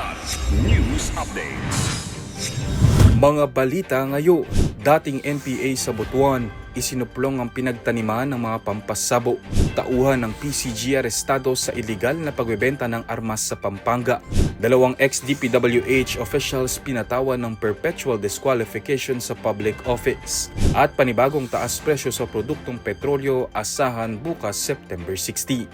Kilat News Updates. Mga balita ngayon, dating NPA sa Butuan, isinuplong ang pinagtaniman ng mga pampasabo. Tauhan ng PCG arestado sa iligal na pagbebenta ng armas sa Pampanga. Dalawang ex-DPWH officials pinatawan ng perpetual disqualification sa public office. At panibagong taas presyo sa produktong petrolyo asahan bukas September 60.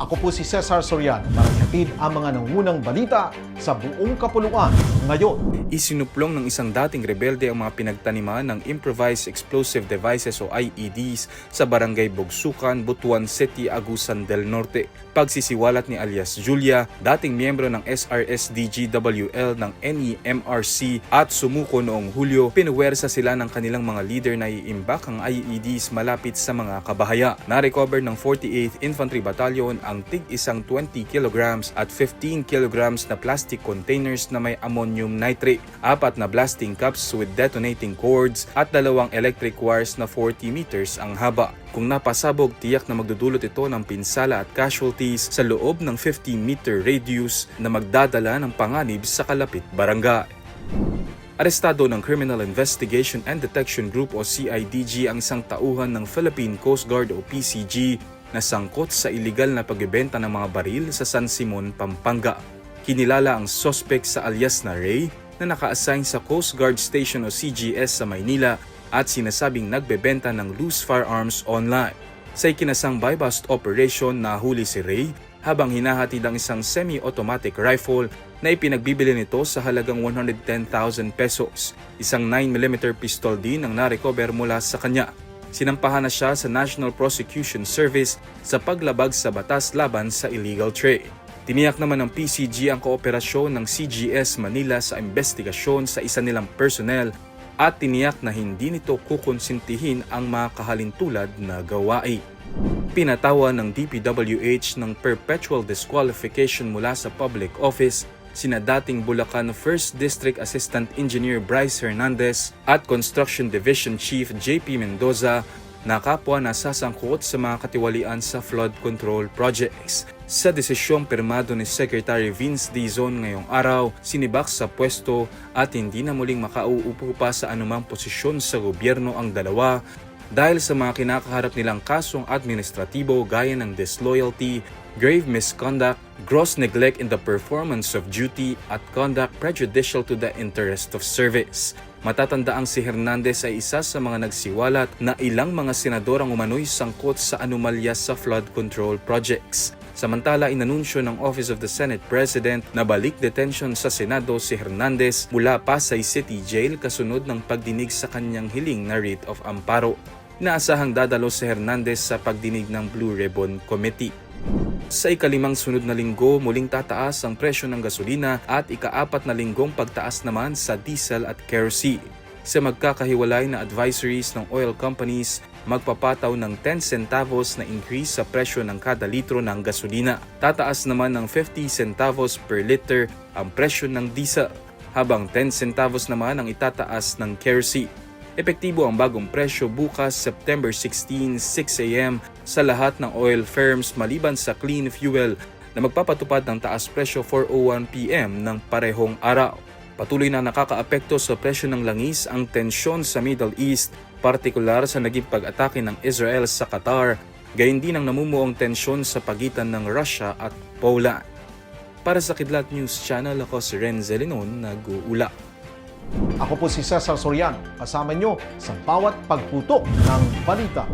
Ako po si Cesar Soriano para ang mga nangunang balita sa buong kapuluan ngayon. Isinuplong ng isang dating rebelde ang mga pinagtaniman ng Improvised Explosive Devices o IEDs sa Barangay Bugsukan, Butuan City, Agusan del Norte. Pagsisiwalat ni alias Julia, dating miyembro ng SRSDGWL ng NEMRC at sumuko noong Hulyo, pinuwersa sila ng kanilang mga leader na iimbak ang IEDs malapit sa mga kabahaya. Na-recover ng 48th Infantry Battalion ang tig isang 20 kilograms at 15 kilograms na plastic containers na may ammonium nitrate, apat na blasting cups with detonating cords at dalawang electric wires na 40 meters ang haba. Kung napasabog, tiyak na magdudulot ito ng pinsala at casualties sa loob ng 15-meter radius na magdadala ng panganib sa kalapit barangay. Arestado ng Criminal Investigation and Detection Group o CIDG ang isang tauhan ng Philippine Coast Guard o PCG na sangkot sa iligal na pagbebenta ng mga baril sa San Simon, Pampanga. Kinilala ang suspect sa alias na Ray na naka-assign sa Coast Guard Station o CGS sa Maynila at sinasabing nagbebenta ng loose firearms online. Sa ikinasang buy-bust operation, nahuli si Ray habang hinahatid ang isang semi-automatic rifle na ipinagbibili nito sa halagang 110,000 pesos. Isang 9mm pistol din ang narecover mula sa kanya. Sinampahan na siya sa National Prosecution Service sa paglabag sa batas laban sa illegal trade. Tiniyak naman ng PCG ang kooperasyon ng CGS Manila sa investigasyon sa isa nilang personnel at tiniyak na hindi nito kukonsintihin ang mga kahalintulad na gawain. Pinatawa ng DPWH ng perpetual disqualification mula sa public office sina dating Bulacan 1st District Assistant Engineer Bryce Hernandez at Construction Division Chief JP Mendoza na kapwa na sasangkot sa mga katiwalian sa flood control projects. Sa desisyong pirmado ni Secretary Vince Dizon ngayong araw, sinibak sa pwesto at hindi na muling makauupo pa sa anumang posisyon sa gobyerno ang dalawa dahil sa mga kinakaharap nilang kasong administratibo gaya ng disloyalty, grave misconduct, gross neglect in the performance of duty at conduct prejudicial to the interest of service. Matatandaang si Hernandez ay isa sa mga nagsiwalat na ilang mga senador ang umano'y sangkot sa anomalya sa flood control projects. Samantala, inanunsyo ng Office of the Senate President na balik detention sa Senado si Hernandez mula Pasay City Jail kasunod ng pagdinig sa kanyang hiling na writ of amparo. Naasahang dadalo si Hernandez sa pagdinig ng Blue Ribbon Committee. Sa ikalimang sunod na linggo, muling tataas ang presyo ng gasolina at ikaapat na linggong pagtaas naman sa diesel at kerosene. Sa magkakahiwalay na advisories ng oil companies, magpapataw ng 10 centavos na increase sa presyo ng kada litro ng gasolina. Tataas naman ng 50 centavos per liter ang presyo ng diesel, habang 10 centavos naman ang itataas ng kerosene. Epektibo ang bagong presyo bukas September 16, 6 a.m. sa lahat ng oil firms maliban sa clean fuel na magpapatupad ng taas presyo 4.01 p.m. ng parehong araw. Patuloy na nakakaapekto sa presyo ng langis ang tensyon sa Middle East, partikular sa naging pag-atake ng Israel sa Qatar, gayon din ang namumuong tensyon sa pagitan ng Russia at Poland. Para sa Kidlat News Channel, ako si Renzel Linon, nag-uula. Ako po si Cesar Soriano, kasama nyo sa bawat pagputok ng balita.